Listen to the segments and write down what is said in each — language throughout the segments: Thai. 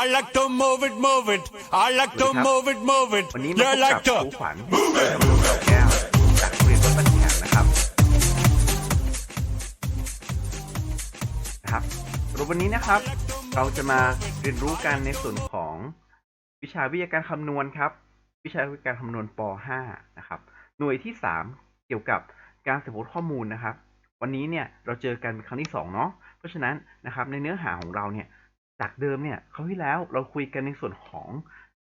I like to move it, move it. I like to move it, move it. วันนี้มา You พบ like กับ to. ครูขวัญแก้วจากโรงเรียนวัดบ้านแขงนะครับนะครับสำหรับวันนี้นะครับ เราจะมาเรียนรู้กันในส่วนของวิชาวิทยาการคำนวณครับ วิชาวิทยาการคำนวณป .5 นะครับ หน่วยที่ 3 เกี่ยวกับการสืบค้นข้อมูลนะครับ วันนี้เนี่ยเราเจอกันเป็นครั้งที่ 2 เนาะเพราะฉะนั้นนะครับในเนื้อหาของเราเนี่ย จากเดิมเนี่ยคราวที่แล้วเราคุยกันในส่วนของ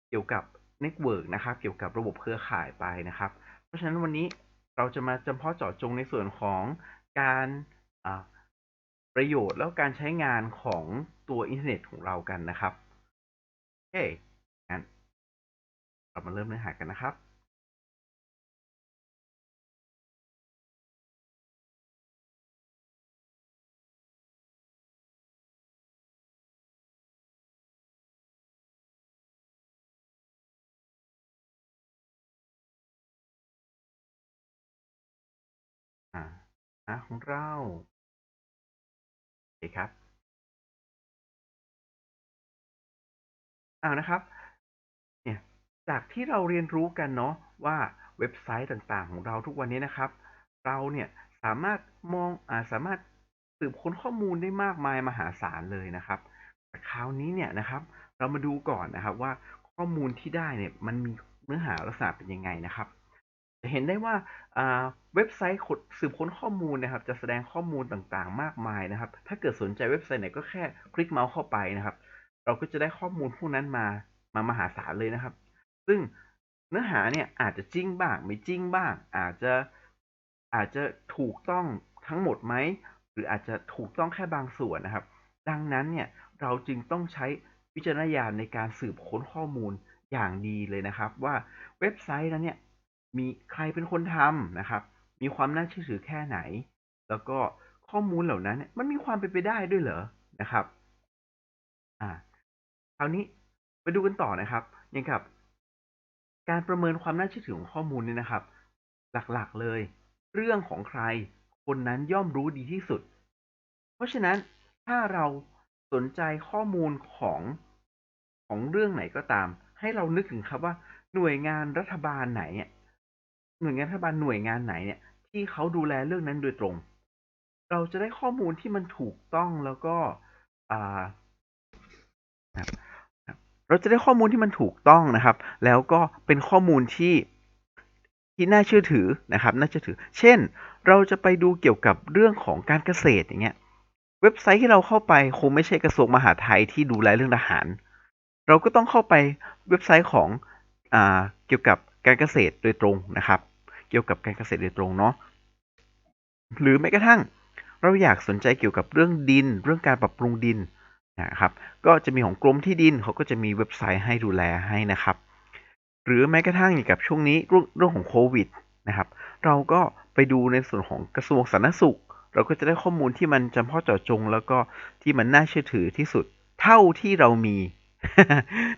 เกี่ยวกับ Network นะครับ เกี่ยวกับระบบเครือข่ายไปนะครับ เพราะฉะนั้นวันนี้เราจะมาจำเพาะเจาะจงในส่วนของการประโยชน์แล้วการใช้งานของตัวอินเทอร์เน็ตของเรากันนะครับ โอเคงั้นเรามาเริ่มเนื้อหากันนะครับาของเราโอเคครับอ่านะครับเนี่ยจากที่เราเรียนรู้กันเนาะว่าเว็บไซต์ต่างๆ ของเราทุกวันนี้นะครับ เราเนี่ยสามารถมองอาสามารถสืบค้นข้อมูลได้มากมายมหาศาลเลยนะครับแต่คราวนี้เนี่ยนะครับ เรามาดูก่อนนะครับว่าข้อมูลที่ได้เนี่ยมันมีเนื้อหาลักษณะเป็นยังไงนะครับ จะเห็นได้ว่าอ่าเว็บไซต์ขดสืบค้นข้อมูลนะครับจะแสดงข้อมูลต่างๆ มากมายนะครับ ถ้าเกิดสนใจเว็บไซต์ไหนก็แค่คลิกเมาส์เข้าไปนะครับ เราก็จะได้ข้อมูลพวกนั้นมามามหาศาลเลยนะครับ ซึ่งเนื้อหาเนี่ยอาจจะจริงบ้างไม่จริงบ้าง อาจจะอาจจะถูกต้องทั้งหมดไหมหรืออาจจะถูกต้องแค่บางส่วนนะครับ ดังนั้นเนี่ยเราจึงต้องใช้วิจารณญาณในการสืบค้นข้อมูลอย่างดีเลยนะครับ ว่าเว็บไซต์นั้นเนี่ย มีใครเป็นคนทำนะครับ มีความน่าเชื่อถือแค่ไหน แล้วก็ข้อมูลเหล่านั้นเนี่ยมันมีความเป็นไปได้ด้วยเหรอนะครับ อ่าคราวนี้ไปดูกันต่อนะครับอย่างกับ การประเมินความน่าเชื่อถือของข้อมูลเนี่ยนะครับ หลักๆเลย เรื่องของใคร คนนั้นย่อมรู้ดีที่สุด เพราะฉะนั้นถ้าเราสนใจข้อมูลของของเรื่องไหนก็ตาม ให้เรานึกถึงครับว่าหน่วยงานรัฐบาลไหนเนี่ย หน่วยงานรัฐบาลหน่วยงานไหนเนี่ย ที่เขาดูแลเรื่องนั้นโดยตรง เราจะได้ข้อมูลที่มันถูกต้องแล้วก็อ่าเราจะได้ข้อมูลที่มันถูกต้องนะครับ แล้วก็เป็นข้อมูลที่ที่น่าเชื่อถือนะครับน่าเชื่อถือ เช่น เราจะไปดูเกี่ยวกับเรื่องของการเกษตรอย่างเงี้ยเว็บไซต์ที่เราเข้าไปคงไม่ใช่กระทรวงมหาดไทยที่ดูแลเรื่องทหาร เราก็ต้องเข้าไปเว็บไซต์ของอเกี่ยวกับการเกษตรโดยตรงนะครับ เกี่ยวกับการเกษตรโดยตรงเนาะหรือแม้กระทั่งเราอยากสนใจเกี่ยวกับเรื่องดิน เรื่องการปรับปรุงดินนะครับก็จะมีของกรมที่ดินเขาก็จะมีเว็บไซต์ให้ดูแลให้นะครับ หรือแม้กระทั่งอย่างกับช่วงนี้เรื่องเรื่องของโควิดนะครับ เราก็ไปดูในส่วนของกระทรวงสาธารณสุข เราก็จะได้ข้อมูลที่มันจำเพาะเจาะจง แล้วก็ที่มันน่าเชื่อถือที่สุด เท่าที่เรามี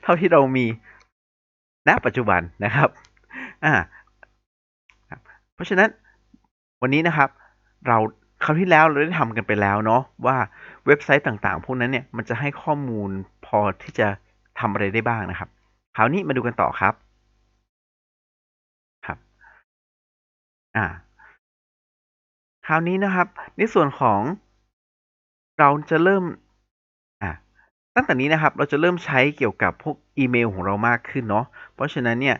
เท่าที่เรามีณปัจจุบันนะครับอ่า เพราะฉะนั้นวันนี้นะครับเราคราวที่แล้วเราได้ทำกันไปแล้วเนาะว่าเว็บไซต์ต่างๆ พวกนั้นเนี่ยมันจะให้ข้อมูลพอที่จะทำอะไรได้บ้างนะครับ คราวนี้มาดูกันต่อครับครับอ่าคราวนี้นะครับ ในส่วนของเราจะเริ่มอ่าตั้งแต่นี้นะครับ เราจะเริ่มใช้เกี่ยวกับพวกอีเมลของเรามากขึ้นเนาะเพราะฉะนั้นเนี่ย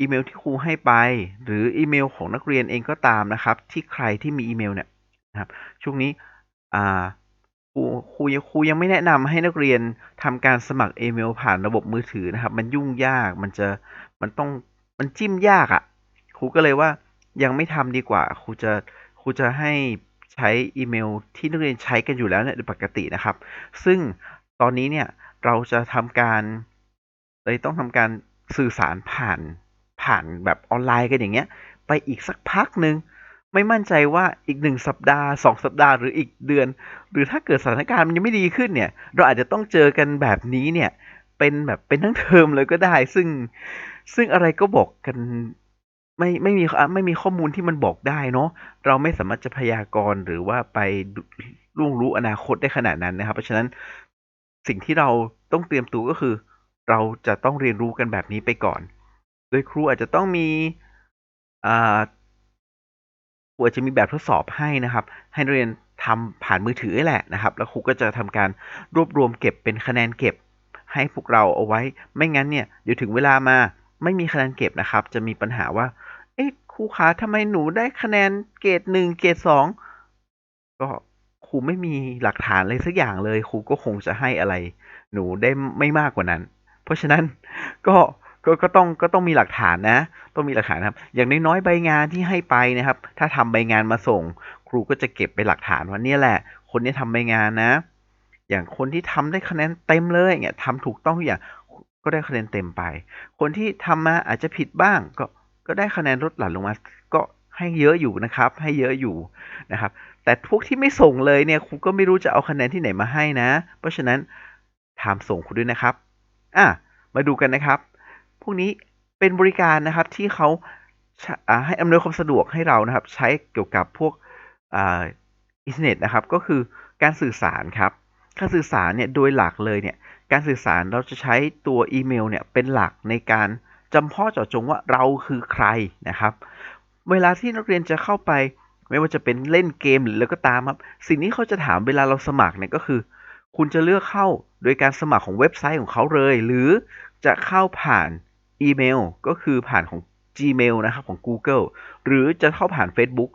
อีเมลที่ครูให้ไป หรืออีเมลของนักเรียนเองก็ตามนะครับ ที่ใครที่มีอีเมลเนี่ยนะครับช่วงนี้ครูครูยังครูยังไม่แนะนำให้นักเรียนทำการสมัครอีเมลผ่านระบบมือถือนะครับ มันยุ่งยากมันจะมันต้องมันจิ้มยากอะ่ะครูก็เลยว่ายังไม่ทำดีกว่าครูจะครูจะให้ใช้อีเมลที่นักเรียนใช้กันอยู่แล้วเนี่ยโดยปกตินะครับ ซึ่งตอนนี้เนี่ยเราจะทำการเลยต้องทำการสื่อสารผ่าน ผ่านแบบออนไลน์กันอย่างเงี้ย ไปอีกสักพักหนึ่งไม่มั่นใจว่าอีกหนึ่งสัปดาห์สองสัปดาห์หรืออีกเดือน หรือถ้าเกิดสถานการณ์มันยังไม่ดีขึ้นเนี่ย เราอาจจะต้องเจอกันแบบนี้เนี่ย เป็นแบบเป็นทั้งเทอมเลยก็ได้ ซึ่งซึ่งอะไรก็บอกกันไม่ไม่มีไม่มีข้อมูลที่มันบอกได้เนาะเราไม่สามารถจะพยากรณ์หรือว่าไปล่วงรู้อนาคตได้ขนาดนั้นนะครับ เพราะฉะนั้นสิ่งที่เราต้องเตรียมตัวก็คือ เราจะต้องเรียนรู้กันแบบนี้ไปก่อน โดยครูอาจจะต้องมีอาครูอาจจะมีแบบทดสอบให้นะครับ ให้นักเรียนทำผ่านมือถือแหละนะครับ แล้วครูก็จะทำการรวบรวมเก็บเป็นคะแนนเก็บให้พวกเราเอาไว้ ไม่งั้นเนี่ยเดี๋ยวถึงเวลามาไม่มีคะแนนเก็บนะครับ จะมีปัญหาว่า เอ๊ะครูคะทำไมหนูได้คะแนนเกรดหนึ่งเกรดสองก็ครูไม่มีหลักฐานเลยสักอย่างเลย ครูก็คงจะให้อะไร หนูได้ไม่มากกว่านั้น เพราะฉะนั้นก็ ก็ก็ต้องก็ต้องมีหลักฐานนะ ต้องมีหลักฐานครับ อย่างน้อยๆใบงานที่ให้ไปนะครับ ถ้าทำใบงานมาส่ง ครูก็จะเก็บเป็นหลักฐานว่าเนี่ยแหละ คนนี้ทำใบงานนะ อย่างคนที่ทำได้คะแนนเต็มเลยเนี่ยทำถูกต้องทุกอย่างก็ได้คะแนนเต็มไป คนที่ทำมาอาจจะผิดบ้าง ก็ก็ได้คะแนนลดหลั่นลงมา ก็ให้เยอะอยู่นะครับ ให้เยอะอยู่นะครับ แต่พวกที่ไม่ส่งเลยเนี่ยครูก็ไม่รู้จะเอาคะแนนที่ไหนมาให้นะ เพราะฉะนั้นถามส่งครูด้วยนะครับ อะ มาดูกันนะครับ วกนี้เป็นบริการนะครับที่เขาให้อำนวยความสะดวกให้เรานะครับ ใช้เกี่ยวกับพวกอินเทอร์เน็ตนะครับ ก็คือการสื่อสารครับ การสื่อสารเนี่ยโดยหลักเลยเนี่ยการสื่อสารเราจะใช้ตัวอีเมลเนี่ยเป็นหลักในการจำเพาะเจาะจงว่าเราคือใครนะครับ เวลาที่นักเรียนจะเข้าไป ไม่ว่าจะเป็นเล่นเกมหรืออะไรก็ตามครับ สิ่งที่เขาจะถามเวลาเราสมัครเนี่ยก็คือ คุณจะเลือกเข้าโดยการสมัครของเว็บไซต์ของเขาเลย หรือจะเข้าผ่าน อีเมลก็คือผ่านของ Gmail นะครับของ Google หรือจะเข้าผ่าน Facebook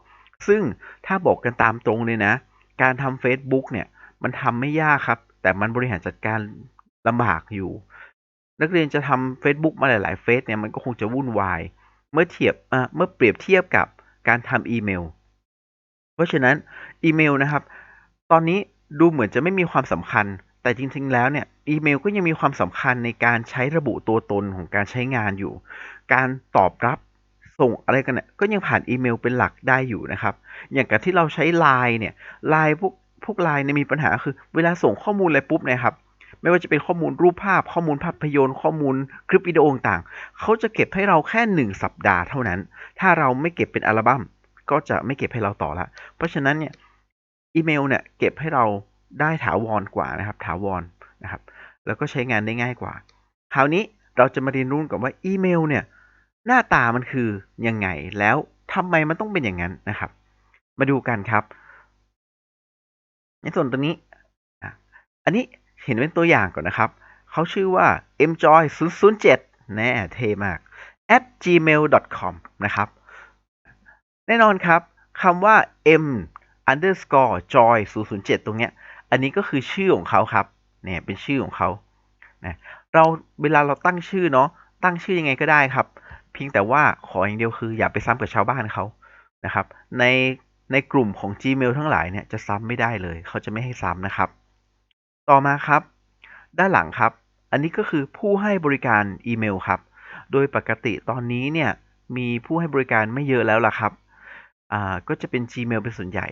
ซึ่งถ้าบอกกันตามตรงเลยนะ การทำ Facebook เนี่ยมันทำไม่ยากครับ แต่มันบริหารจัดการลำบากอยู่ นักเรียนจะทำ Facebook มาหลาย ๆ เฟซเนี่ยมันก็คงจะวุ่นวาย เมื่อเทียบเมื่อเปรียบเทียบกับการทำอีเมล เพราะฉะนั้นอีเมลนะครับ ตอนนี้ดูเหมือนจะไม่มีความสำคัญ แต่จริงๆ แล้วเนี่ยอีเมลก็ยังมีความสำคัญในการใช้ระบุตัวตนของการใช้งานอยู่ การตอบรับส่งอะไรกันเนี่ยก็ยังผ่านอีเมลเป็นหลักได้อยู่นะครับ อย่างกับที่เราใช้ Line เนี่ย Line พวกพวก Line เนี่ยมีปัญหาคือ เวลาส่งข้อมูลอะไรปุ๊บนะครับไม่ว่าจะเป็นข้อมูลรูปภาพ ข้อมูลภาพยนตร์ข้อมูลคลิปวิดีโอต่างๆเขาจะเก็บให้เราแค่หนึ่งสัปดาห์เท่านั้น ถ้าเราไม่เก็บเป็นอัลบั้มก็จะไม่เก็บให้เราต่อละ เพราะฉะนั้นเนี่ยอีเมลเนี่ยเก็บให้เรา ได้ถาวรกว่านะครับ ถาวรนะครับ แล้วก็ใช้งานได้ง่ายกว่า คราวนี้เราจะมาเรียนรู้กันว่าอีเมลเนี่ยหน้าตามันคือยังไงแล้วทำไมมันต้องเป็นอย่างนั้นนะครับ มาดูกันครับ ในส่วนตัวนี้อันนี้เห็นเป็นตัวอย่างก่อนนะครับ เขาชื่อว่า mjoy 0 0 7แน่เท่มาก at gmail.com นะครับ แน่นอนครับคำว่า m underscore joy 007 ตรงเนี้ย อันนี้ก็คือชื่อของเขาครับเนี่ยเป็นชื่อของเขานะเราเวลาเราตั้งชื่อเนาะตั้งชื่อยังไงก็ได้ครับ เพียงแต่ว่าขออย่างเดียวคืออย่าไปซ้ำกับชาวบ้านเขานะครับ ในในกลุ่มของ Gmail ทั้งหลายเนี่ยจะซ้ำไม่ได้เลย เขาจะไม่ให้ซ้ำนะครับ ต่อมาครับ ด้านหลังครับ อันนี้ก็คือผู้ให้บริการอีเมลครับ โดยปกติตอนนี้เนี่ยมีผู้ให้บริการไม่เยอะแล้วล่ะครับ อ่าก็จะเป็น Gmail เป็นส่วนใหญ่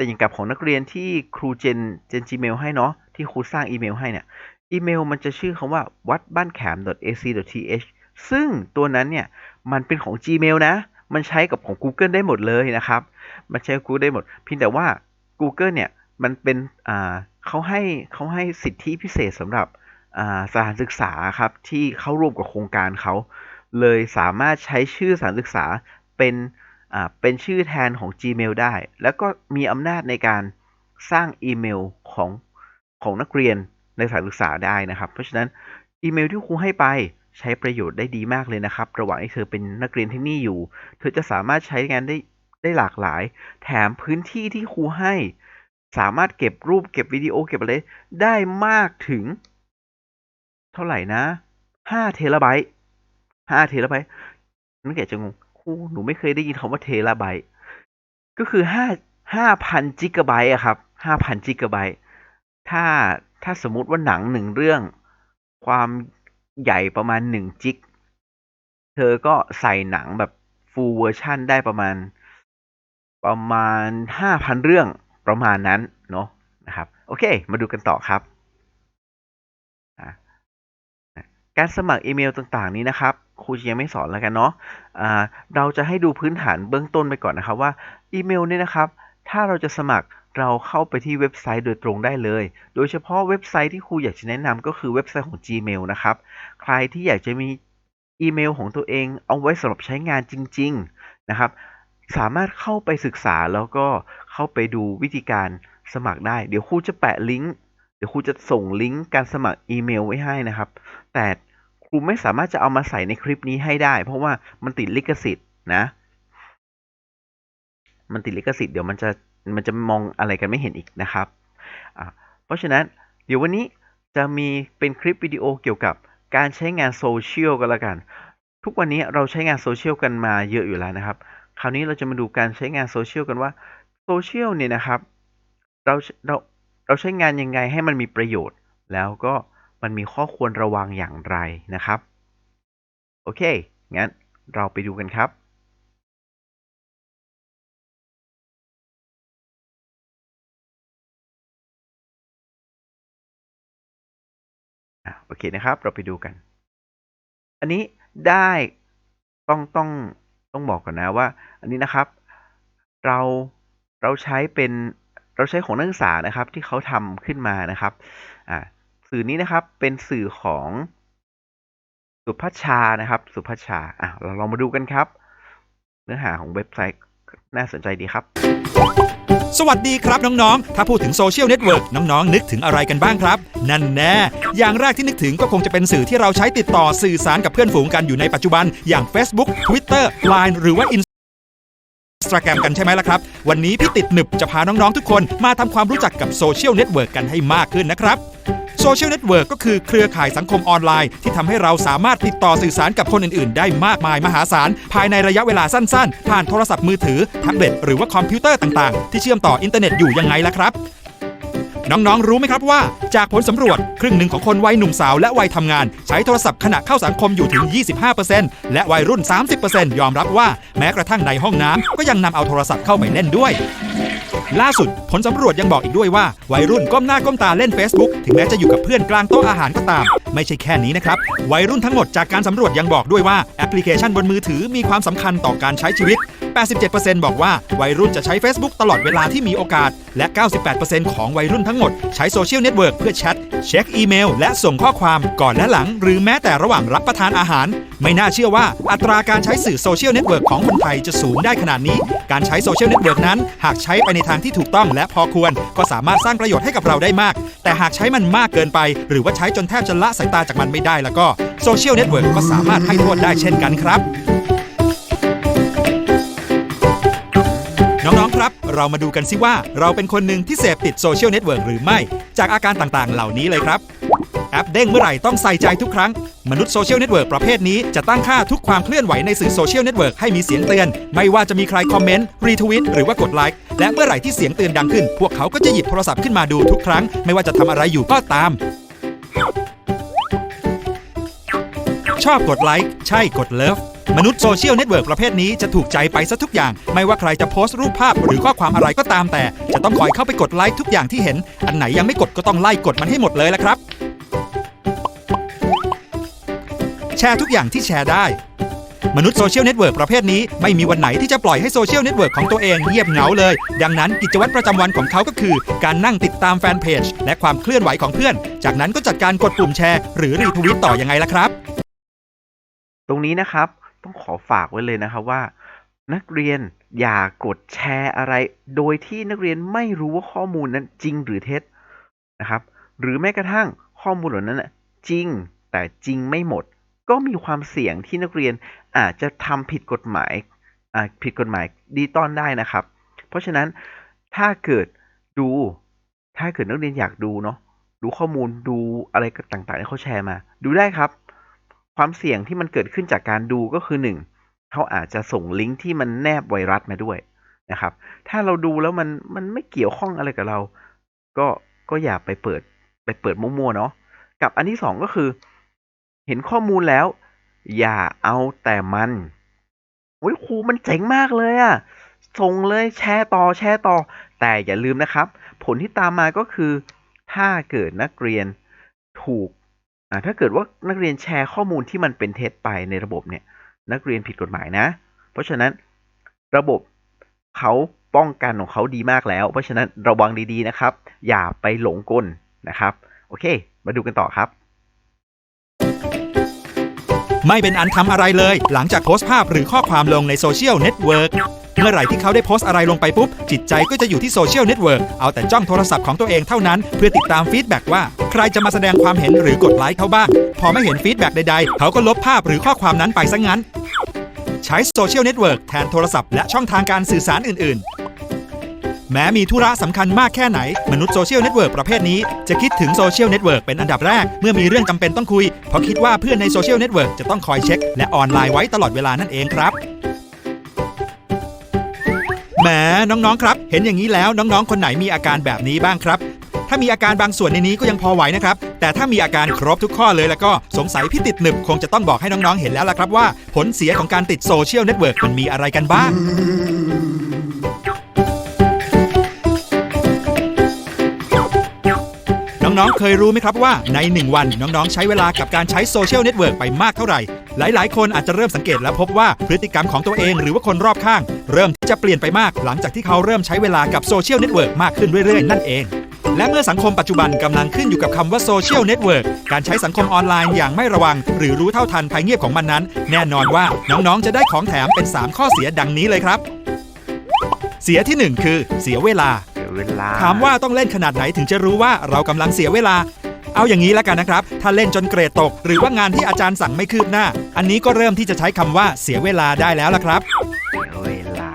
แต่อย่างกับของนักเรียนที่ครูเจนเจน Gmail ให้เนาะที่ครูสร้างอีเมลให้เนี่ยอีเมลมันจะชื่อคำว่าวัดบ้านแขม ac.th ซึ่งตัวนั้นเนี่ยมันเป็นของ Gmail นะ มันใช้กับของ Google ได้หมดเลยนะครับ มันใช้ Google ได้หมด เพียงแต่ว่า Google เนี่ยมันเป็นอ่าเขาให้เขาให้สิทธิพิเศษสำหรับสถานศึกษาครับที่เข้าร่วมกับโครงการเขา เลยสามารถใช้ชื่อสถานศึกษาเป็น เป็นชื่อแทนของ Gmail ได้ แล้วก็มีอำนาจในการสร้างอีเมลของของนักเรียนในสานศึกษาได้นะครับ เพราะฉะนั้นอีเมลที่ครูให้ไปใช้ประโยชน์ได้ดีมากเลยนะครับ ระหว่างที่เธอเป็นนักเรียนที่นี่อยู่ เธอจะสามารถใช้งานได้ได้หลากหลาย แถมพื้นที่ที่ครูให้ สามารถเก็บรูปเก็บวิดีโอเก็บอะไรได้มากถึง เท่าไหร่นะห้าเทราไบต์ห้าเทราไบต์นักเรียนจะงง หนูไม่เคยได้ยินคำว่าเทราไบต์ก็คือห้าห้าพันจิกะไบต์อะครับห้าพันจิกะไบต์ถ้าถ้าสมมุติว่าหนังหนึ่งเรื่อง ความใหญ่ประมาณหนึ่งจิก เธอก็ใส่หนังแบบฟูลเวอร์ชันได้ประมาณ ประมาณห้าพันเรื่องประมาณนั้นเนาะนะครับ โอเค มาดูกันต่อครับการสมัครอีเมลต่างๆนี้นะครับ ครูยังไม่สอนแล้วกันเนาะอ่าเราจะให้ดูพื้นฐานเบื้องต้นไปก่อนนะครับว่าอีเมลเนี่ยนะครับ ถ้าเราจะสมัครเราเข้าไปที่เว็บไซต์โดยตรงได้เลย โดยเฉพาะเว็บไซต์ที่ครูอยากจะแนะนำก็คือเว็บไซต์ของ Gmail นะครับ ใครที่อยากจะมีอีเมลของตัวเอง เอาไว้สำหรับใช้งานจริง ๆนะครับ สามารถเข้าไปศึกษาแล้วก็เข้าไปดูวิธีการสมัครได้ เดี๋ยวครูจะแปะลิงก์ เดี๋ยวครูจะส่งลิงก์การสมัครอีเมลไว้ให้นะครับ แต่ ครูไม่สามารถจะเอามาใส่ในคลิปนี้ให้ได้ เพราะว่ามันติดลิขสิทธิ์นะ มันติดลิขสิทธิ์เดี๋ยวมันจะมันจะมองอะไรกันไม่เห็นอีกนะครับ เพราะฉะนั้นเดี๋ยววันนี้จะมีเป็นคลิปวิดีโอเกี่ยวกับการใช้งานโซเชียลกันละกัน ทุกวันนี้เราใช้งานโซเชียลกันมาเยอะอยู่แล้วนะครับ คราวนี้เราจะมาดูการใช้งานโซเชียลกันว่าโซเชียลเนี่ยนะครับ เราเราเราใช้งานยังไงให้มันมีประโยชน์ แล้วก็ มันมีข้อควรระวังอย่างไรนะครับ โอเค งั้นเราไปดูกันครับอะโอเคนะครับ เราไปดูกัน อันนี้ได้ต้องต้องต้องบอกก่อนนะว่า อันนี้นะครับ เราเราใช้เป็นเราใช้ของนักศึกษานะครับที่เขาทำขึ้นมานะครับ อ่า สื่อนี้นะครับเป็นสื่อของสุพัชชานะครับ สุพัชชาอะเราลองมาดูกันครับ เนื้อหาของเว็บไซต์น่าสนใจดีครับ สวัสดีครับน้องๆ ถ้าพูดถึงโซเชียลเน็ตเวิร์กน้องๆ นึกถึงอะไรกันบ้างครับ นั่นแน่ อย่างแรกที่นึกถึงก็คงจะเป็นสื่อที่เราใช้ติดต่อสื่อสารกับเพื่อนฝูงกันอยู่ในปัจจุบัน อย่าง Facebook Twitter Line หรือว่า ตาแกรมกันใช่ไหมล่ะครับ วันนี้พี่ติดหนึบจะพาน้อง ๆ ทุกคนมาทำความรู้จักกับโซเชียลเน็ตเวิร์กกันให้มากขึ้นนะครับโซเชียลเน็ตเวิร์กก็คือเครือข่ายสังคมออนไลน์ ที่ทำให้เราสามารถติดต่อสื่อสารกับคนอื่น ๆ ได้มากมายมหาศาล ภายในระยะเวลาสั้น ๆ ผ่านโทรศัพท์มือถือแท็บเล็ตหรือว่าคอมพิวเตอร์ต่าง ๆ ที่เชื่อมต่ออินเทอร์เน็ตอยู่ยังไงล่ะครับ น้องๆ รู้ไหมครับว่า จากผลสำรวจครึ่งหนึ่งของคนวัยหนุ่มสาวและวัยทำงาน ใช้โทรศัพท์ขณะเข้าสังคมอยู่ถึง 25%และวัยรุ่น 30%ยอมรับว่าแม้กระทั่งในห้องน้ำก็ยังนำเอาโทรศัพท์เข้าไปเล่นด้วยล่าสุดผลสำรวจยังบอกอีกด้วยว่า วัยรุ่นก้มหน้าก้มตาเล่น Facebook ถึงแม้จะอยู่กับเพื่อนกลางโต๊ะอาหารก็ตาม ไม่ใช่แค่นี้นะครับ วัยรุ่นทั้งหมดจากการสำรวจยังบอกด้วยว่าแอปพลิเคชันบนมือถือมีความสำคัญต่อการใช้ชีวิต 87%บอกว่าวัยรุ่นจะใช้ Facebook ตลอดเวลาที่มีโอกาส และ 98%ของวัยรุ่นทั้งหมด ใช้โซเชียลเน็ตเวิร์กเพื่อแชท เช็คอีเมล และส่งข้อความก่อนและหลัง หรือแม้แต่ระหว่างรับประทานอาหาร ไม่น่าเชื่อว่าอัตราการใช้สื่อโซเชียลเน็ตเวิร์กของคนไทยจะสูงได้ขนาดนี้ การใช้โซเชียลเน็ตเวิร์กนั้น หากใช้ไปในทางที่ถูกต้องและพอควร ก็สามารถสร้างประโยชน์ให้กับเราได้มาก แต่หากใช้มันมากเกินไป หรือว่าใช้จนแทบจะละสายตาจากมันไม่ได้แล้วก็โซเชียลเน็ตเวิร์กก็สามารถให้โทษได้เช่นกันครับ เรามาดูกันซิว่า เราเป็นคนหนึ่งที่เสพติดโซเชียลเน็ตเวิร์กหรือไม่ จากอาการต่างๆ เหล่านี้เลยครับ แอปเด้งเมื่อไหร่ต้องใส่ใจทุกครั้ง มนุษย์โซเชียลเน็ตเวิร์กประเภทนี้จะตั้งค่าทุกความเคลื่อนไหวในสื่อโซเชียลเน็ตเวิร์กให้มีเสียงเตือน ไม่ว่าจะมีใครคอมเมนต์ รีทวิตหรือว่ากดไลค์และเมื่อไหร่ที่เสียงเตือนดังขึ้น พวกเขาก็จะหยิบโทรศัพท์ขึ้นมาดูทุกครั้ง ไม่ว่าจะทำอะไรอยู่ก็ตาม ชอบกดไลค์ใช่กดเลิฟ มนุษย์โซเชียลเน็ตเวิร์กประเภทนี้จะถูกใจไปซะทุกอย่าง ไม่ว่าใครจะโพสต์รูปภาพ หรือข้อความอะไรก็ตามแต่ จะต้องคอยเข้าไปกดไลค์ทุกอย่างที่เห็น อันไหนยังไม่กดก็ต้องไล่กดมันให้หมดเลยละครับ แชร์ทุกอย่างที่แชร์ได้ มนุษย์โซเชียลเน็ตเวิร์กประเภทนี้ไม่มีวันไหนที่จะปล่อยให้โซเชียลเน็ตเวิร์กของตัวเองเงียบเหงาเลย ดังนั้นกิจวัตรประจำวันของเขาก็คือ การนั่งติดตามแฟนเพจและความเคลื่อนไหวของเพื่อน จากนั้นก็จัดการกดปุ่มแชร์ หรือรีทวิตต่อยังไงล่ะครับ ตรงนี้นะครับ ต้องขอฝากไว้เลยนะครับว่า นักเรียนอย่ากดแชร์อะไร โดยที่นักเรียนไม่รู้ว่าข้อมูลนั้นจริงหรือเท็จนะครับ หรือแม้กระทั่งข้อมูลเหล่านั้นจริงแต่จริงไม่หมด ก็มีความเสี่ยงที่นักเรียนอาจจะทำผิดกฎหมายผิดกฎหมายดิจิตอลได้นะครับ เพราะฉะนั้นถ้าเกิดดู ถ้าเกิดนักเรียนอยากดูเนาะดูข้อมูลดูอะไรต่างๆที่เขาแชร์มา ดูได้ครับ ความเสี่ยงที่มันเกิดขึ้นจากการดูก็คือหนึ่งเขาอาจจะส่งลิงก์ที่มันแนบไวรัสมาด้วยนะครับ ถ้าเราดูแล้วมันมันไม่เกี่ยวข้องอะไรกับเรา ก็ก็อย่าไปเปิดไปเปิดมั่วๆเนาะกับอันที่สองก็คือ เห็นข้อมูลแล้ว อย่าเอาแต่มันโอ้ยครูมันเจ๋งมากเลยอะส่งเลยแชร์ต่อแชร์ต่อ แต่อย่าลืมนะครับ ผลที่ตามมาก็คือ ถ้าเกิดนักเรียนถูก ถ้าเกิดว่านักเรียนแชร์ข้อมูลที่มันเป็นเท็จไปในระบบเนี่ย นักเรียนผิดกฎหมายนะ เพราะฉะนั้นระบบเขาป้องกันของเขาดีมากแล้ว เพราะฉะนั้นระวังดีๆนะครับ อย่าไปหลงกลนะครับ โอเค มาดูกันต่อครับ ไม่เป็นอันทำอะไรเลย หลังจากโพสต์ภาพหรือข้อความลงในโซเชียลเน็ตเวิร์ก เมื่อไหร่ที่เขาได้โพสต์อะไรลงไปปุ๊บ จิตใจก็จะอยู่ที่โซเชียลเน็ตเวิร์กเอาแต่จ้องโทรศัพท์ของตัวเองเท่านั้น เพื่อติดตามฟีดแบ็กว่า ใครจะมาแสดงความเห็นหรือกดไลค์เขาบ้าง พอไม่เห็นฟีดแบ็กใดๆ เขาก็ลบภาพหรือข้อความนั้นไปซะงั้น ใช้โซเชียลเน็ตเวิร์กแทนโทรศัพท์และช่องทางการสื่อสารอื่นๆแม้มีธุระสำคัญมากแค่ไหน มนุษย์โซเชียลเน็ตเวิร์กประเภทนี้ จะคิดถึงโซเชียลเน็ตเวิร์กเป็นอันดับแรก เมื่อมีเรื่องจำเป็นต้องคุย เพราะคิดว่าเพื่อนในโซเชียลเน็ตเวิร์กจะต้องคอยเช็ค และออนไลน์ไว้ตลอดเวลานั่นเองครับ แหมน้องๆครับ เห็นอย่างนี้แล้วน้องๆ คนไหนมีอาการแบบนี้บ้างครับ ถ้ามีอาการบางส่วนในนี้ก็ยังพอไหวนะครับ แต่ถ้ามีอาการครบทุกข้อเลยแล้วก็สงสัยพี่ติดหนึบคงจะต้องบอกให้น้องๆ เห็นแล้วล่ะครับว่า ผลเสียของการติดโซเชียลเน็ตเวิร์กมันมีอะไรกันบ้างน้องๆ เคยรู้ไหมครับว่าใน 1 วันน้องๆ ใช้เวลากับการใช้โซเชียลเน็ตเวิร์กไปมากเท่าไหร่ หลาย ๆ คนอาจจะเริ่มสังเกตและพบว่าพฤติกรรมของตัวเองหรือว่าคนรอบข้าง เริ่มที่จะเปลี่ยนไปมากหลังจากที่เขาเริ่มใช้เวลากับโซเชียลเน็ตเวิร์กมากขึ้นเรื่อย ๆ นั่นเองและเมื่อสังคมปัจจุบันกำลังขึ้นอยู่กับคำว่าโซเชียลเน็ตเวิร์กการใช้สังคมออนไลน์อย่างไม่ระวัง หรือรู้เท่าทันภัยเงียบของมันนั้น แน่นอนว่าน้องๆ จะได้ของแถมเป็น 3 ข้อเสียดังนี้เลยครับ เสียทีหนึ่1 คือเสียเวลาเดี๋ยวเวลา ถามว่าต้องเล่นขนาดไหนถึงจะรู้ว่าเรากำลังเสียเวลา เอาอย่างนี้แล้วกันนะครับ ถ้าเล่นจนเกรดตก หรือว่างานที่อาจารย์สั่งไม่คืบหน้า อันนี้ก็เริ่มที่จะใช้คำว่าเสียเวลาได้แล้วล่ะครับ เวลา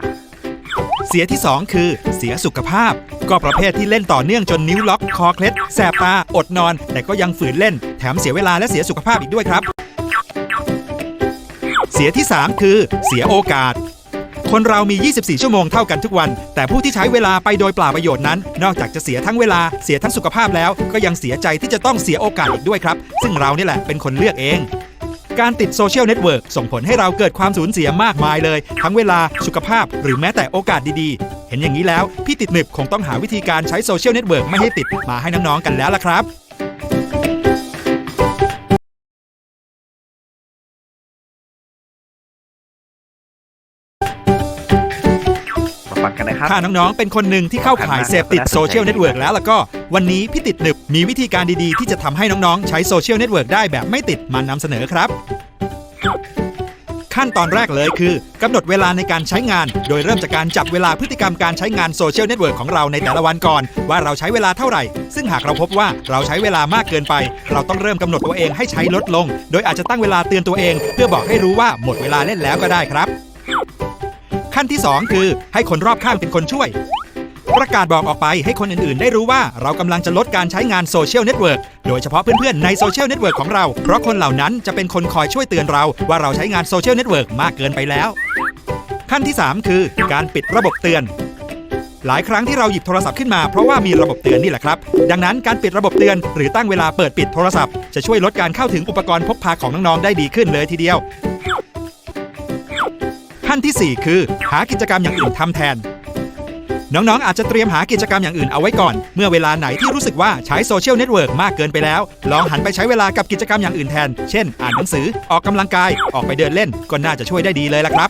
เสียที่ 2 คือ เสียสุขภาพ ก็ประเภทที่เล่นต่อเนื่องจนนิ้วล็อก คอเคล็ด แสบตา อดนอน แต่ก็ยังฝืนเล่น แถมเสียเวลาและเสียสุขภาพอีกด้วยครับ เสียที่ 3 คือ เสียโอกาส คนเรามี 24 ชั่วโมงเท่ากันทุกวัน แต่ผู้ที่ใช้เวลาไปโดยเปล่าประโยชน์นั้น นอกจากจะเสียทั้งเวลาเสียทั้งสุขภาพแล้ว ก็ยังเสียใจที่จะต้องเสียโอกาสอีกด้วยครับ ซึ่งเรานี่แหละเป็นคนเลือกเองการติดโซเชียลเน็ตเวิร์กส่งผลให้เราเกิดความสูญเสียมากมายเลย ทั้งเวลาสุขภาพหรือแม้แต่โอกาสดีๆ เห็นอย่างนี้แล้ว พี่ติดหนึบคงต้องหาวิธีการใช้โซเชียลเน็ตเวิร์กไม่ให้ติดมาให้น้อง ๆ กันแล้วล่ะครับ กันนะครับ ถ้าน้องๆ เป็นคนหนึ่งที่เข้าข่ายเสพติดโซเชียลเน็ตเวิร์กแล้วล่ะก็ วันนี้พี่ติดหนึบมีวิธีการดีๆ ที่จะทำให้น้องๆ ใช้โซเชียลเน็ตเวิร์กได้แบบไม่ติดมานำเสนอครับ ขั้นตอนแรกเลยคือกำหนดเวลาในการใช้งาน โดยเริ่มจากการจับเวลาพฤติกรรมการใช้งานโซเชียลเน็ตเวิร์กของเราในแต่ละวันก่อน ว่าเราใช้เวลาเท่าไหร่ ซึ่งหากเราพบว่าเราใช้เวลามากเกินไป เราต้องเริ่มกำหนดตัวเองให้ใช้ลดลง โดยอาจจะตั้งเวลาเตือนตัวเอง เพื่อบอกให้รู้ว่าหมดเวลาเล่นแล้วก็ได้ครับ ขั้นที่ 2 คือ ให้คนรอบข้างเป็นคนช่วย ประกาศบอกออกไปให้คนอื่นๆ ได้รู้ว่าเรากำลังจะลดการใช้งานโซเชียลเน็ตเวิร์กโดยเฉพาะเพื่อนๆ ในโซเชียลเน็ตเวิร์กของเรา เพราะคนเหล่านั้นจะเป็นคนคอยช่วยเตือนเรา ว่าเราใช้งานโซเชียลเน็ตเวิร์กมากเกินไปแล้ว ขั้นที่ 3 คือ การปิดระบบเตือนหลายครั้งที่เราหยิบโทรศัพท์ขึ้นมาเพราะว่ามีระบบเตือนนี่แหละครับ ดังนั้นการปิดระบบเตือน หรือตั้งเวลาเปิดปิดโทรศัพท์จะช่วยลดการเข้าถึงอุปกรณ์พกพาของน้องๆได้ดีขึ้นเลยทีเดียว ขั้นทีสี่ 4 คือ หากิจกรรมอย่างอื่นทำแทน น้องๆ อาจจะเตรียมหากิจกรรมอย่างอื่นเอาไว้ก่อน เมื่อเวลาไหนที่รู้สึกว่าใช้โซเชียลเน็ตเวิร์กมากเกินไปแล้ว ลองหันไปใช้เวลากับกิจกรรมอย่างอื่นแทน เช่น อ่านหนังสือ ออกกำลังกาย ออกไปเดินเล่น ก็น่าจะช่วยได้ดีเลยล่ะครับ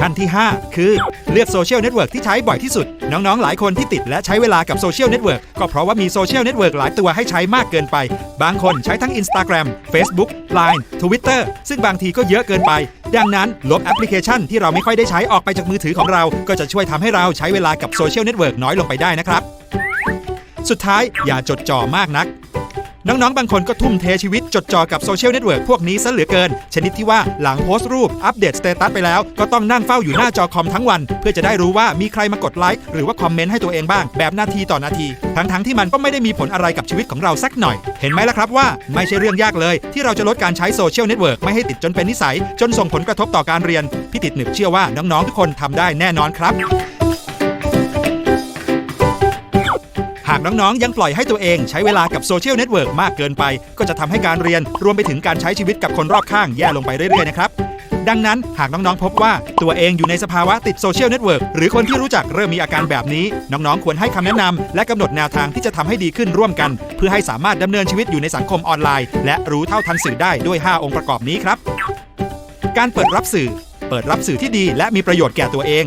ขั้นที่ 5 คือเลือกโซเชียลเน็ตเวิร์กที่ใช้บ่อยที่สุด น้องๆ หลายคนที่ติดและใช้เวลากับโซเชียลเน็ตเวิร์กก็เพราะว่ามีโซเชียลเน็ตเวิร์กหลายตัวให้ใช้มากเกินไป บางคนใช้ทั้ง Instagram Facebook Line Twitter ซึ่งบางทีก็เยอะเกินไป ดังนั้นลบแอปพลิเคชันที่เราไม่ค่อยได้ใช้ออกไปจากมือถือของเรา ก็จะช่วยทำให้เราใช้เวลากับโซเชียลเน็ตเวิร์กน้อยลงไปได้นะครับสุดท้ายอย่าจดจ่อมากนัก น้องๆ บางคนก็ทุ่มเทชีวิตจดจ่อกับโซเชียลเน็ตเวิร์กพวกนี้ซะเหลือเกิน ชนิดที่ว่าหลังโพสต์รูปอัปเดตสเตตัสไปแล้วก็ต้องนั่งเฝ้าอยู่หน้าจอคอมทั้งวัน เพื่อจะได้รู้ว่ามีใครมากดไลค์หรือว่าคอมเมนต์ให้ตัวเองบ้าง แบบนาทีต่อนาที ทั้งๆที่มันก็ไม่ได้มีผลอะไรกับชีวิตของเราสักหน่อย เห็นไหมล่ะครับว่าไม่ใช่เรื่องยากเลย ที่เราจะลดการใช้โซเชียลเน็ตเวิร์กไม่ให้ติดจนเป็นนิสัย จนส่งผลกระทบต่อการเรียนพี่ติดหนึบเชื่อว่าน้องๆทุกคนทำได้แน่นอนครับากน้องๆ ยังปล่อยให้ตัวเองใช้เวลากับโซเชียลเน็ตเวิร์กมากเกินไป ก็จะทำให้การเรียนรวมไปถึงการใช้ชีวิตกับคนรอบข้างแย่ลงไปเรื่อยๆ นะครับ ดังนั้นหากน้องๆ พบว่าตัวเองอยู่ในสภาวะติดโซเชียลเน็ตเวิร์กหรือคนที่รู้จักเริ่มมีอาการแบบนี้ น้องๆ ควรให้คำแนะนำและกำหนดแนวทางที่จะทำให้ดีขึ้นร่วมกัน เพื่อให้สามารถดำเนินชีวิตอยู่ในสังคมออนไลน์ และรู้เท่าทันสื่อได้ด้วย 5 องค์ประกอบนี้ครับ การเปิดรับสื่อ เปิดรับสื่อที่ดี และมีประโยชน์แก่ตัวเอง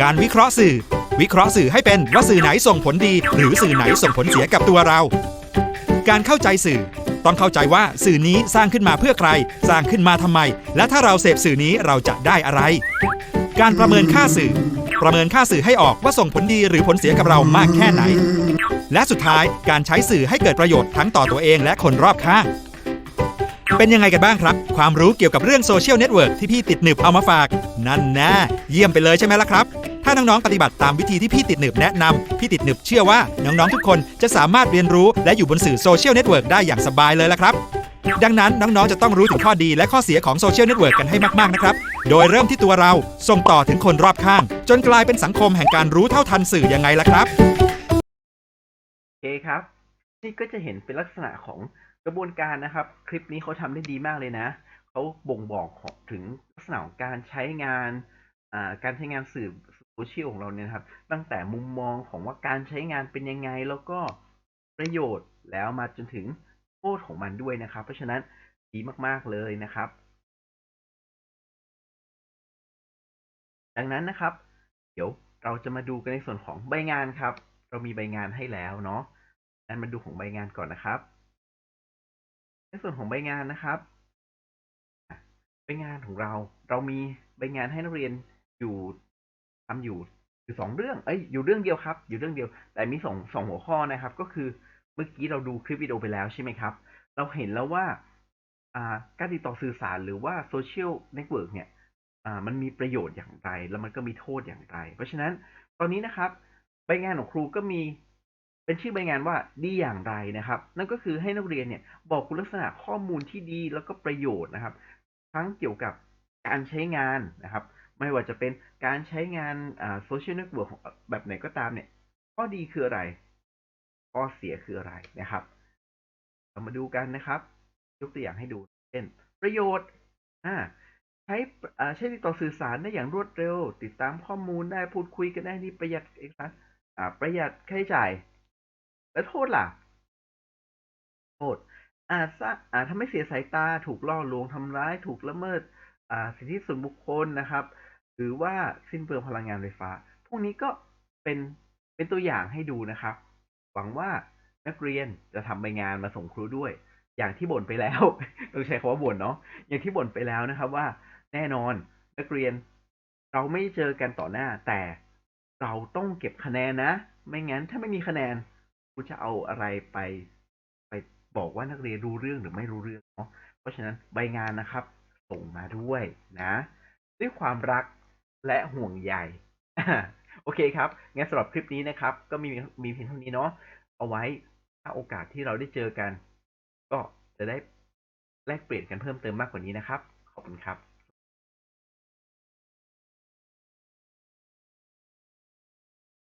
การวิเคราะห์สื่อ วิเคราะห์สื่อให้เป็นว่าสื่อไหนส่งผลดี หรือสื่อไหนส่งผลเสียกับตัวเรา การเข้าใจสื่อ ต้องเข้าใจว่าสื่อนี้สร้างขึ้นมาเพื่อใคร สร้างขึ้นมาทำไม และถ้าเราเสพสื่อนี้เราจะได้อะไร การประเมินค่าสื่อ ประเมินค่าสื่อให้ออกว่าส่งผลดีหรือผลเสียกับเรามากแค่ไหน และสุดท้ายการใช้สื่อให้เกิดประโยชน์ทั้งต่อตัวเองและคนรอบข้างเป็นยังไงกันบ้างครับ ความรู้เกี่ยวกับเรื่องโซเชียลเน็ตเวิร์กที่พี่ติดหนึบเอามาฝาก นั่นแน่เยี่ยมไปเลยใช่ไหมล่ะครับ ถ้าน้องๆ ปฏิบัติตามวิธีที่พี่ติดหนึบแนะนำพี่ติดหนึบเชื่อว่าน้องๆ ทุกคนจะสามารถเรียนรู้และอยู่บนสื่อโซเชียลเน็ตเวิร์กได้อย่างสบายเลยละครับ ดังนั้นน้องๆ จะต้องรู้ถึงข้อดีและข้อเสียของโซเชียลเน็ตเวิร์กกันให้มากๆ นะครับ โดยเริ่มที่ตัวเราส่งต่อถึงคนรอบข้าง จนกลายเป็นสังคมแห่งการรู้เท่าทันสื่อยังไงล่ะครับ โอเคครับ นี่ก็จะเห็นเป็นลักษณะของกระบวนการนะครับ คลิปนี้เขาทำได้ดีมากเลยนะเขาบ่งบอกของถึงลักษณะของการใช้งานอ่าการใช้งานสื่อ เชียลของเราเนี่ยนะครับ ตั้งแต่มุมมองของว่าการใช้งานเป็นยังไง แล้วก็ประโยชน์แล้วมาจนถึงโทษของมันด้วยนะครับ เพราะฉะนั้นดีมากๆเลยนะครับ ดังนั้นนะครับ เดี๋ยวเราจะมาดูกันในส่วนของใบงานครับ เรามีใบงานให้แล้วเนาะงั้นมาดูของใบงานก่อนนะครับ ในส่วนของใบงานนะครับใบงานของเรา เรามีใบงานให้นักเรียนอยู่ ทำอยู่อยู่สองเรื่อง เอ้ย อยู่เรื่องเดียวครับ อยู่เรื่องเดียว แต่มีสองสองหัวข้อนะครับ ก็คือเมื่อกี้เราดูคลิปวิดีโอไปแล้วใช่ไหมครับ เราเห็นแล้วว่าการติดต่อสื่อสารหรือว่าโซเชียลเน็ตเวิร์กเนี่ยมันมีประโยชน์อย่างไร แล้วมันก็มีโทษอย่างไร เพราะฉะนั้นตอนนี้นะครับ ใบงานของครูก็มีเป็นชื่อใบงานว่าดีอย่างไรนะครับ นั่นก็คือให้นักเรียนเนี่ยบอกคุณลักษณะข้อมูลที่ดีแล้วก็ประโยชน์นะครับ ทั้งเกี่ยวกับการใช้งานนะครับ ไม่ว่าจะเป็นการใช้งานโซเชียลเน็ตเวิร์กแบบไหนก็ตามเนี่ยข้อดีคืออะไรข้อเสียคืออะไรนะครับ เรามาดูกันนะครับ ยกตัวอย่างให้ดู เช่น ประโยชน์ใช้ใช้ติดต่อสื่อสารได้อย่างรวดเร็ว ติดตามข้อมูลได้พูดคุยกันได้นี่ประหยัดเอกสารประหยัดค่าใช้จ่าย แล้วโทษล่ะ โทษอาจสร้างอาจทำให้เสียสายตาถูกล่อลวงทำร้าย ถูกละเมิดสิทธิส่วนบุคคลนะครับ หรือว่าสิ้นเปลืองพลังงานไฟฟ้า พวกนี้ก็เป็นเป็นตัวอย่างให้ดูนะครับ หวังว่านักเรียนจะทำใบงานมาส่งครูด้วย อย่างที่บ่นไปแล้ว ต้องใช้คำว่าบ่นเนาะ อย่างที่บ่นไปแล้วนะครับว่า แน่นอนนักเรียนเราไม่เจอกันต่อหน้า แต่เราต้องเก็บคะแนนนะ ไม่งั้นถ้าไม่มีคะแนนคุณจะเอาอะไรไป ไปบอกว่านักเรียนรู้เรื่องหรือไม่รู้เรื่องเนาะ เพราะฉะนั้นใบงานนะครับ ส่งมาด้วยนะ ด้วยความรัก และห่วงใยโอเคครับ งั้นสำหรับคลิปนี้นะครับ ก็มีมีเพียงเท่านี้เนาะ เอาไว้ถ้าโอกาสที่เราได้เจอกัน ก็จะได้แลกเปลี่ยนกันเพิ่มเติมมากกว่านี้นะครับ ขอบคุณครับ